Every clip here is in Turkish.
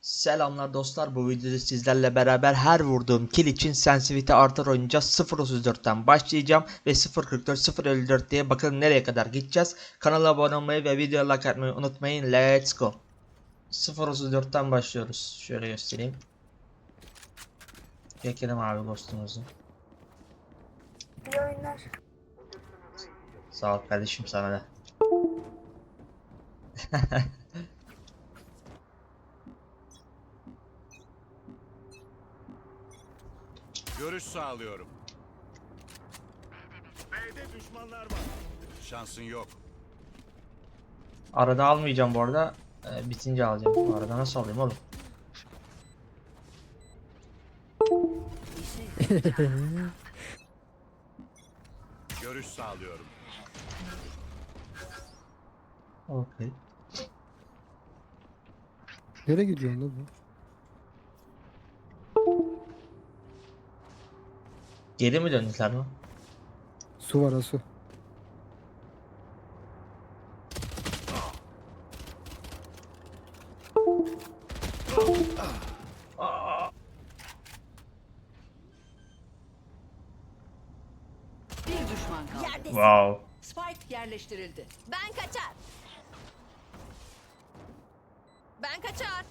Selamlar dostlar bu videoda sizlerle beraber her vurduğum kill için sensitivity artar oynayacağız. 0.34'ten başlayacağım ve 0.44 0.54 diye bakalım nereye kadar gideceğiz. Kanala abone olmayı ve videoya like atmayı unutmayın. Let's go. 0.34'ten başlıyoruz. Şöyle göstereyim. Çekelim abi ghostumuzu. İyi oyunlar. Sağ ol kardeşim sana da Görüş sağlıyorum. B'de düşmanlar var. Şansın yok. Arada almayacağım bu arada Ee, bitince alacağım arada nasıl alayım oğlum Görüş sağlıyorum. Okey Nereye gidiyorsun lan bu? Geri mi döndüler mi? Su var ha su. Bir düşman kaldı. Yerdesin. Wow Spike yerleştirildi. Ben kaçar. Ben kaçar.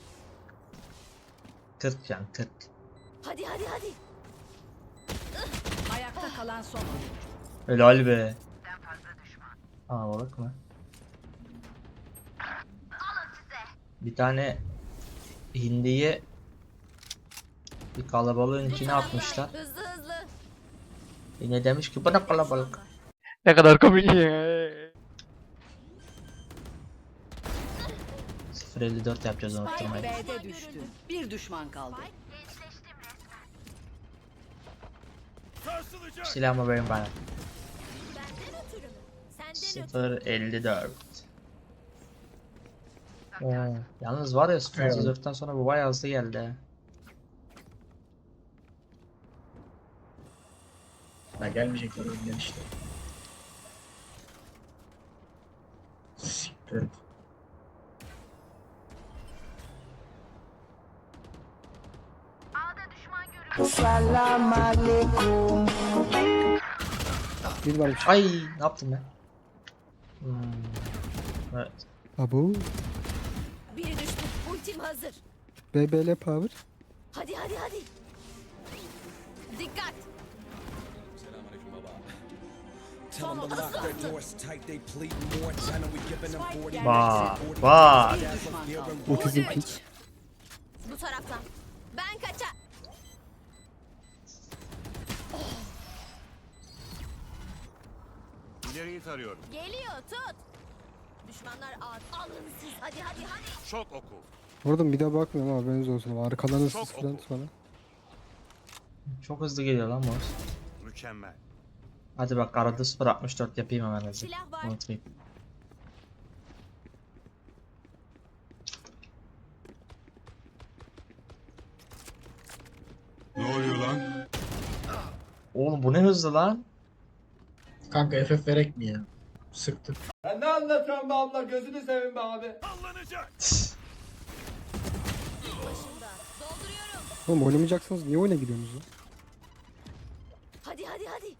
40 can 40 Hadi hadi hadi. Ayakta kalan son. Helal be. Aa balık mı? Bir tane hindiyi bir kalabalığın içine atmışlar. Hızlı hızlı. Yine demiş ki bana kalabalık. Ne kadar komik ya. 054 yapacağız Spike unutturmayı. B'de düştü. Bir düşman kaldı. Silahımı verin bana. Benden ötürü mü? Senden ötürü. 054. Oo, yalnız var ya 034'ten sonra bu bayağı hızlı geldi. Ha gelmeyecekler önden işte. Siktir. Et. Bir varmış. Ay ne yaptım ben? Hmm. Evet. Abo. Bir düştü. Ultim hazır. BBL power. Hadi hadi hadi. Dikkat. Bak bak. Otizm Üç. pink. Bu taraftan. Ben kaçar. İleriyi tarıyorum. Geliyor tut. Düşmanlar ağır. Alın siz. Hadi hadi hadi. Şok oku. Oradan bir daha bakmıyorum ama haberiniz olsun. Arkalarınız Çok siz falan oku. sonra. Çok hızlı geliyor lan bu. Mükemmel. Hadi bak arada 064 yapayım hemen. Silah var. Unutmayayım. Ne oluyor lan? Oğlum bu ne hızlı lan? Kanka FF verek mi ya? Sıktı. Sallanacak. Başında. Dolduruyorum. Oğlum oynamayacaksanız niye oyuna gidiyorsunuz ya? Hadi hadi hadi.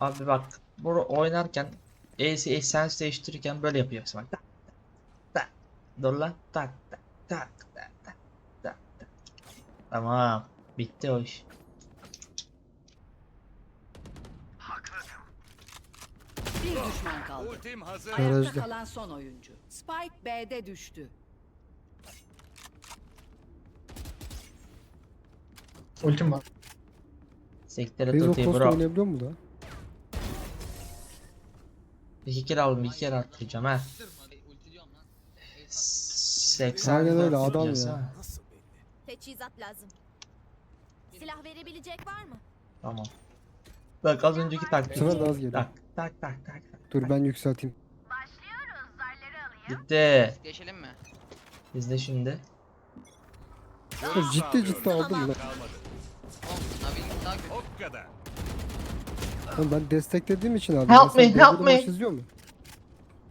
Abi bak bu oynarken Ace Essence değiştirirken böyle yapıyorsun bak. Tak tak tak. Dur lan. Tak tak tak tak tak tak tak. Tamam. Bitti o iş. Bir düşman kaldı. Ultim hazır. Ayakta Garajda. kalan son oyuncu. Spike B'de düştü. Ultim var. Sektere Biz o tutayım posta bro. oynayabiliyor mu da? İki kere aldım iki kere atlayacağım ha. 80 Aynen öyle, adam ya. Teçhizat lazım. Silah verebilecek var mı? Tamam. Bak az önceki taktik. Bu sefer de az geliyor. Tak tak tak tak. tak. Dur ben yükselteyim. Bitti. Geçelim mi? İzle şimdi. Oğlum ciddi ciddi aldım lan. Oğlum Navi'nin daha kötü. O kadar. Oğlum ben desteklediğim için aldım. Help me, help me. maç izliyor mu?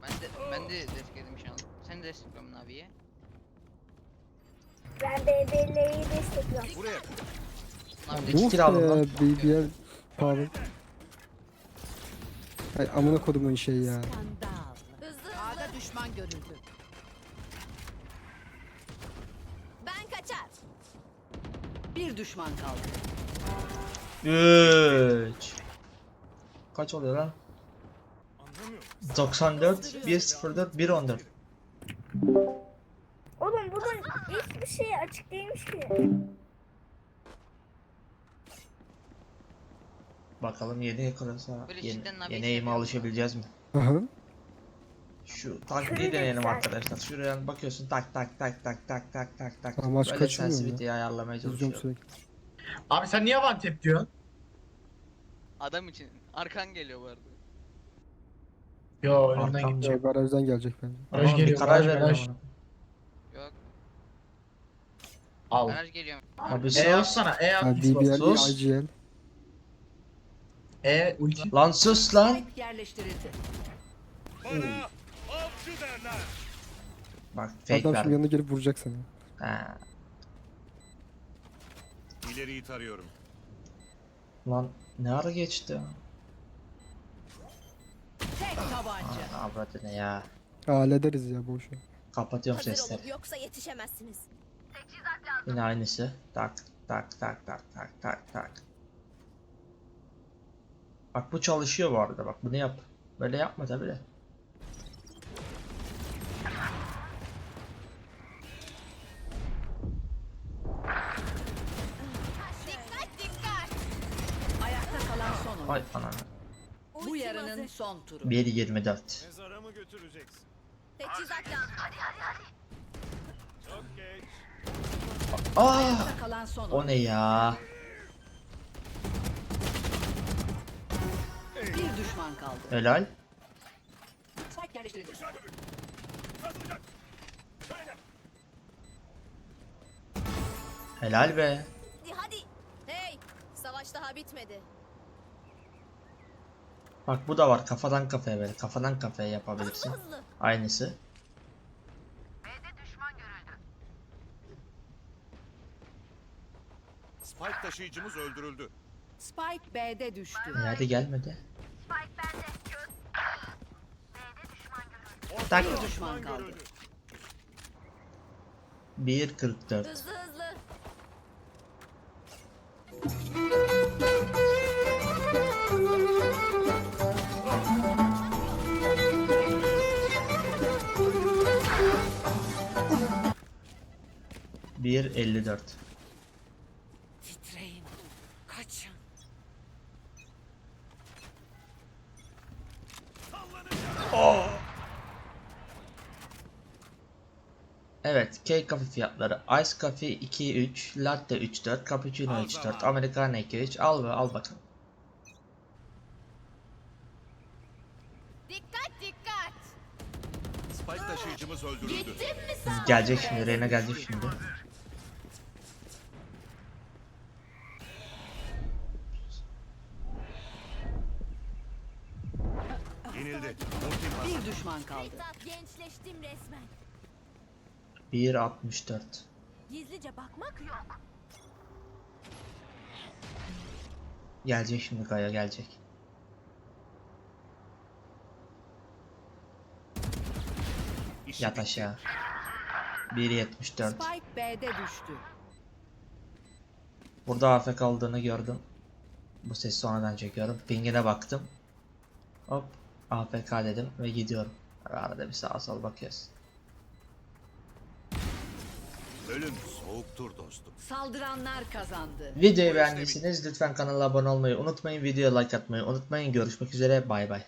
Ben de ben de destekledim şu an. Sen de destekliyorum Navi'ye. Ben BBL'yi destekliyorum. Buraya. İki Bu kill aldım lan. BBL power. Ay amına kodumun şeyi ya. Hızlı. düşman görüldü. Ben kaçar. Bir düşman kaldı. 3 Kaç oluyor lan? 94 104 114 Oğlum bunun hiçbir şey açık değilmiş ki. Bakalım yeni Böyle yeni, cidden nabi yeni eğime alışabileceğiz mi? Aha. Şu taktiği Şöyle deneyelim arkadaşlar. Şuraya bakıyorsun tak tak tak tak tak tak tak tak. Amaç Böyle kaçırmıyor mu ya? sensitivity'yi ayarlamaya Üzüyorum çalışıyorum. sürekli. Abi sen niye one tap diyorsun? Adam için. Arkan geliyor bu arada. Yo önümden gidecek. Ya garajdan gelecek bence. Bir geliyor, karar verin garaj. ama. Yok. Al. Garaj geliyor. Abi E sus. atsana. E Ha, at. Xbox. BBL, Sus. IGL. E ulti. Lan sus lan. Spike yerleştirildi. Bana avcı derler. Bak fake Adam ver. şimdi yanına gelip vuracak seni. Ha. İleriyi tarıyorum. Lan ne ara geçti? Tek tabanca. Avradı ne ya. Hallederiz ya boş ver. Kapatıyorum Hazır sesleri. olun yoksa yetişemezsiniz. Yine aynısı. Tak tak tak tak tak tak tak. Bak bu çalışıyor bu arada bak bunu yap. Böyle yapma tabi de. Ay ananı. Bu yarının son turu. 1.24. Mezara mı götüreceksin? Teçhizat lazım. Çok geç. Aa! Ayakta kalan son oyun. O ne ya? Bir düşman kaldı. Helal. Spike yerleştirildi. Helal be. Hadi hadi. Hey. Savaş daha bitmedi. Bak bu da var kafadan kafaya böyle kafadan kafaya yapabilirsin. Hızlı. Aynısı. Spike taşıyıcımız öldürüldü. Spike B'de düştü. E hadi gelmedi. Tak. Bir düşman kaldı. 1.44. Hızlı hızlı. Bir 54. Titreyin. Evet, K kafe fiyatları. Ice Coffee 2.3, Latte 3.4, Cappuccino Al 3.4, zaman. Americano 2.3. Al ve al bakalım. Dikkat dikkat. Spike taşıyıcımız öldürüldü. Gittin mi sen? Gelecek şimdi, Reyna gelecek şimdi. Yenildi. Ultim hazır. Bir düşman kaldı. Mithat gençleştim resmen. 1.64. Gizlice bakmak yok. Gelecek şimdi Kaya gelecek. Yat aşağı. 1.74. Spike B'de düştü. Burada AFK kaldığını gördüm. Bu sesi sonradan çekiyorum. Pingine baktım. Hop AFK dedim ve gidiyorum. Arada bir sağa sol bakıyoruz. Ölüm soğuktur dostum. Saldıranlar kazandı. Videoyu beğendiyseniz lütfen kanala abone olmayı unutmayın. Videoya like atmayı unutmayın. Görüşmek üzere. Bay bay.